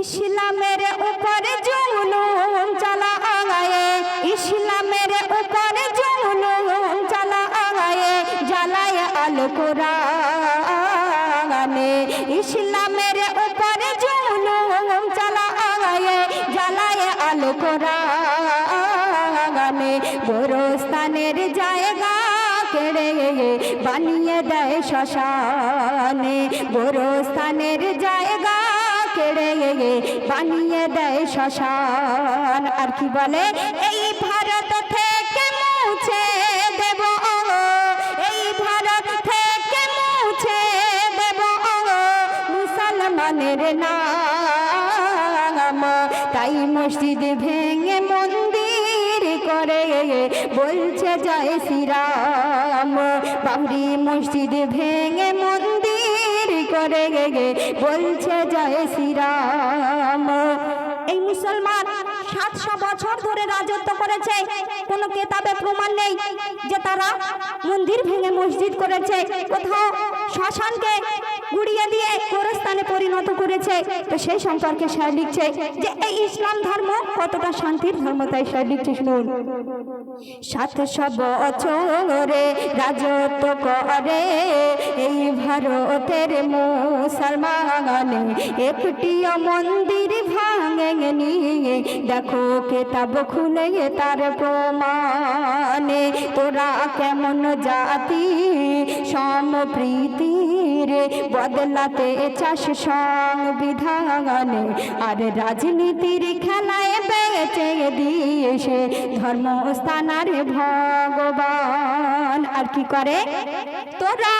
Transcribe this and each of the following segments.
ইসলামের উপরে জুলুম চালা আগায়ে ইসলামের উপরে জুলুম চালা আগায়ে জ্বালায় আল কোরআনে। ইসলামের উপরে জুলুম চালা আগায়ে জ্বালায় আল কোরআনে। গোরস্থানের জায়গা বানিয়ে দেয় শ্মশানে। গোরস্থানের জায়গা কেড়ে বানিয়ে দেয় শ্মশান। আর কি বলে? এই ভারত থেকে মুছে দেব। এই ভারত থেকে মুছে দেব। মুসলমানের নাম। তাই মসজিদ ভেঙে মন্দির করে বলছে জয় শ্রীরাম। বাবরি মসজিদ ভেঙে মন্দির করে বলছে জয় শ্রীরাম। এই মুসলমান সাতশো বছর ধরে রাজত্ব করেছে, কোনো কেতাবে প্রমাণ নেই যে তারা মন্দির ভেঙে মসজিদ করেছে। কোথাও শ্মশানকে গুড়িয়ে দিয়ে গোরস্থানে পরিণত করেছে। তো সেই সম্পর্কে স্যার লিখছে যে, এই ইসলাম ধর্ম কতটা শান্তির ধর্ম তাই স্যার লিখছে শুনুন। সাতশো বছরে রাজত্ব করে এই ভারতের মুসলমান একটিও মন্দির ভাঙেনি দেখো কেতাব খুলে তার প্রমাণে। তোরা কেমন জাতি? সম্প্রীতির বদলাতে চাষ সংবিধানে। আর রাজনীতির খেলায় বেঁচে দিয়েছে ধর্মস্থানার ভগবান। আর কি করে? তোরা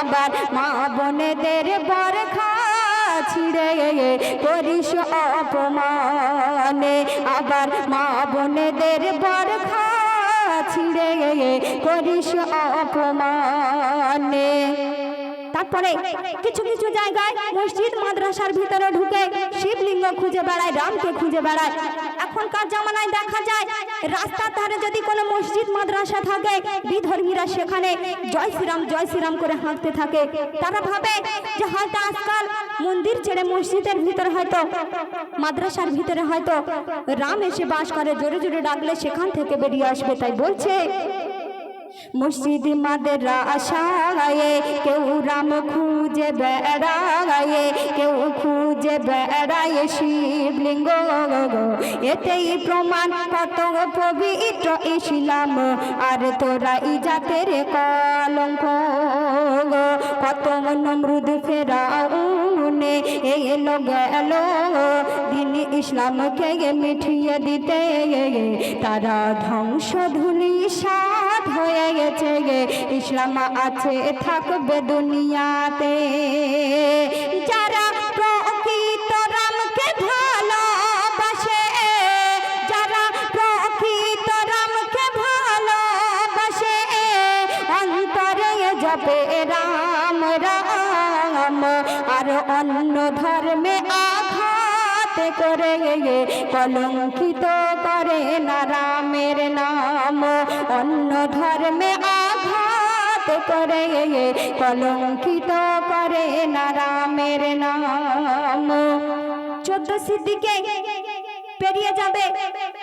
আবার মা বোনেদের বরখা ছিড়ে করিস অপমানে। আবার মা বোনেদের বরখা ছিড়ে করিস অপমানে। তারপরে কিছু কিছু জায়গায় মসজিদ, মাদ্রাসার ভিতরে ঢুকে শিবলিঙ্গ খুঁজে বেড়ায়, রামকে খুঁজে বেড়ায়। এখনকার জামানায় দেখা যায় রাস্তার ধারে যদি কোনো মসজিদ, মাদ্রাসা থাকে, বিধর্মীরা সেখানে জয় শ্রীরাম জয় শ্রীরাম করে হাঁটতে থাকে। তারা ভাবে যে হয়তো আজকাল মন্দির ছেড়ে মসজিদের ভিতরে হয়তো, মাদ্রাসার ভিতরে হয়তো রাম এসে বাস করে, জোরে জোরে ডাকলে সেখান থেকে বেরিয়ে আসবে, তাই বলছে। মসজিদ মাদেরা মাদ্রাসায় কেউ রাম খুঁজে বেড়ায়, কেউ খুঁজে বেড়ায় শিবলিঙ্গ। এতেই প্রমাণ কত পবিত্র ইসলাম, আর তোরা ইজাতের কলঙ্ক। কত নমরুদ ফেরাউনে এলো গেল, দিন ইসলামকে মিঠিয়ে দিতে। তারা ধ্বংস ধুলি সাধ হয়ে গেছে গে। ইসলাম আছে, থাকবে দুনিয়াতে। যারা প্রকৃত রামকে ভালোবাসে, যারা প্রকৃত অন্তরে জপে রাম রাম। আর অন্য ধর্মে আঘাত করে কলঙ্কিত করে না রামের নাম। অন্য ধর্মে আঘাত করে কলঙ্কিত করে না রামের নাম। চোদ্দ সিদ্দিকে পেরিয়ে যাবে।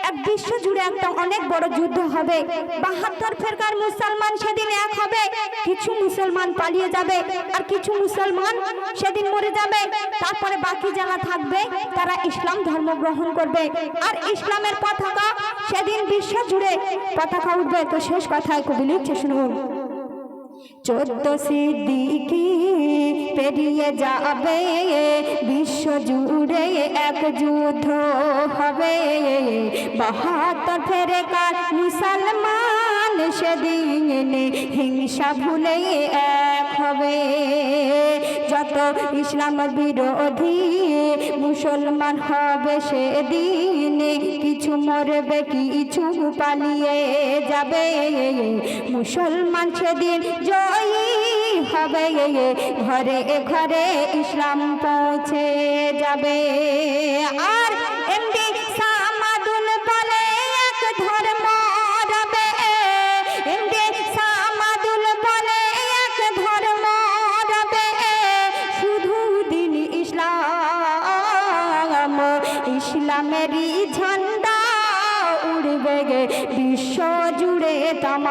এক বিশ্ব জুড়ে একটা অনেক বড় যুদ্ধ হবে। বাহাত্তর ফেরকার মুসলমান সেদিন এক হবে। কিছু মুসলমান পালিয়ে যাবে আর কিছু মুসলমান সেদিন মরে যাবে। তারপরে বাকি যারা থাকবে, তারা ইসলাম ধর্ম গ্রহণ করবে। আর ইসলামের পতাকা সেদিন বিশ্ব জুড়ে পতাকা উঠবে। তো শেষ কথায় কবি লিখছে, শুনুন। চোদ্দ সিদ্দিকি পেরিয়ে যাবে। জুড়ে এক যুদ্ধ হবে। বাহাত্তর ফেরেকার মুসলমান সেদিন হিংসা ভুলে এক হবে। যত ইসলাম বিরোধী মুসলমান হবে সেদিন কিছু মরবে, কিছু পালিয়ে যাবে। মুসলমান সেদিন জয়ী হবে ঘরে ঘরে ইসলাম পৌঁছে যাবে। আর এমডি সামাদুল বলে এক ধর্ম রবে। এমডি সামাদুল বলে এক ধর্ম রবে। শুধু দিন ইসলাম, ইসলামের ঝান্ডা উড়বে গে, বিশ্ব জুড়ে তাম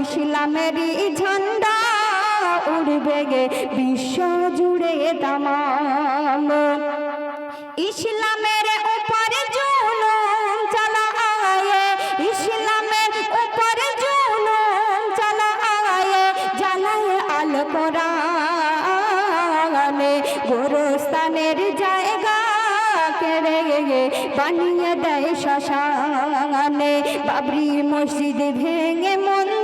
ইসলামের ঝান্ডা উড়বে গে বিশ্ব জুড়ে তামাম ইসলামের উপরে জুলুম চালায়, ইসলামের উপরে জুলুম চালায় জ্বালায় আল কোরআনে। গোরস্থানের জায়গা কেড়ে বানিয়ে দেয় শ্মশানে। বাবরি মসজিদ ভেঙে মন্দির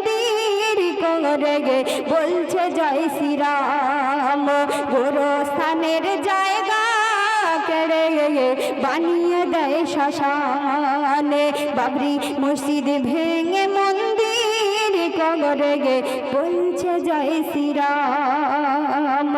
করে গে বলছে, জয় শ্রীরাম। গোরস্থানের জায়গা কেড়ে বানিয়ে দেয় শ্মশানে। বাবরি মসজিদ ভেঙে মন্দির করে গে বলছে, জয় শ্রীরাম।